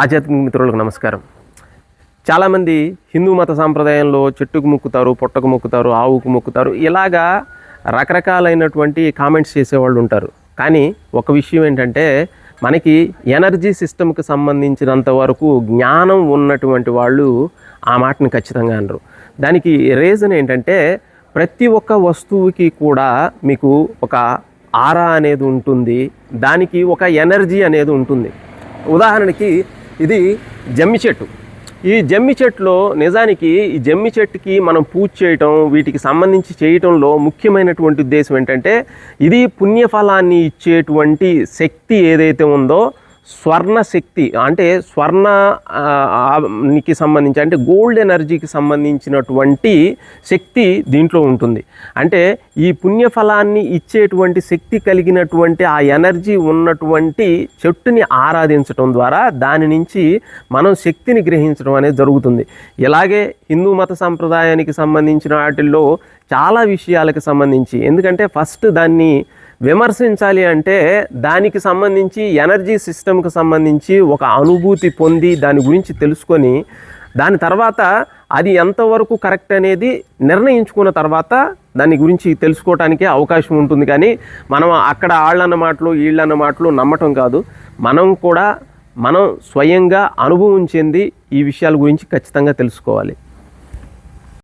ఆధ్యాత్మిక మిత్రులకు నమస్కారం. చాలామంది హిందూ మత సాంప్రదాయంలో చెట్టుకు మొక్కుతారు పొట్టకు మొక్కుతారు ఆవుకు మొక్కుతారు ఇలాగా రకరకాలైనటువంటి కామెంట్స్ చేసేవాళ్ళు ఉంటారు. కానీ ఒక విషయం ఏంటంటే మనకి ఎనర్జీ సిస్టమ్కి సంబంధించినంత వరకు జ్ఞానం ఉన్నటువంటి వాళ్ళు ఆ మాటని ఖచ్చితంగా అనరు. దానికి రీజన్ ఏంటంటే ప్రతి ఒక్క వస్తువుకి కూడా మీకు ఒక ఆరా అనేది ఉంటుంది. దానికి ఒక ఎనర్జీ అనేది ఉంటుంది. ఉదాహరణకి ఇది జమ్మి చెట్టు. ఈ జమ్మి చెట్టులో నిజానికి ఈ జమ్మి చెట్టుకి మనం పూజ చేయటం వీటికి సంబంధించి చేయటంలో ముఖ్యమైనటువంటి ఉద్దేశం ఏంటంటే ఇది పుణ్యఫలాన్ని ఇచ్చేటువంటి శక్తి ఏదైతే ఉందో స్వర్ణ శక్తి అంటే స్వర్ణ నికి సంబంధించి అంటే గోల్డ్ ఎనర్జీకి సంబంధించినటువంటి శక్తి దీంట్లో ఉంటుంది. అంటే ఈ పుణ్యఫలాన్ని ఇచ్చేటువంటి శక్తి కలిగినటువంటి ఆ ఎనర్జీ ఉన్నటువంటి చెట్టుని ఆరాధించటం ద్వారా దాని నుంచి మనం శక్తిని గ్రహించడం అనేది జరుగుతుంది. ఇలాగే హిందూ మత సంప్రదాయానికి సంబంధించిన వాటిల్లో చాలా విషయాలకు సంబంధించి. ఎందుకంటే ఫస్ట్ దాన్ని విమర్శించాలి అంటే దానికి సంబంధించి ఎనర్జీ సిస్టమ్కి సంబంధించి ఒక అనుభూతి పొంది దాని గురించి తెలుసుకొని దాని తర్వాత అది ఎంతవరకు కరెక్ట్ అనేది నిర్ణయించుకున్న తర్వాత దాని గురించి తెలుసుకోవటానికే అవకాశం ఉంటుంది. కానీ మనం అక్కడ వాళ్ళన్న మాటలు వీళ్ళన్న మాటలు నమ్మటం కాదు. మనం కూడా మనం స్వయంగా అనుభవం చెంది ఈ విషయాల గురించి ఖచ్చితంగా తెలుసుకోవాలి.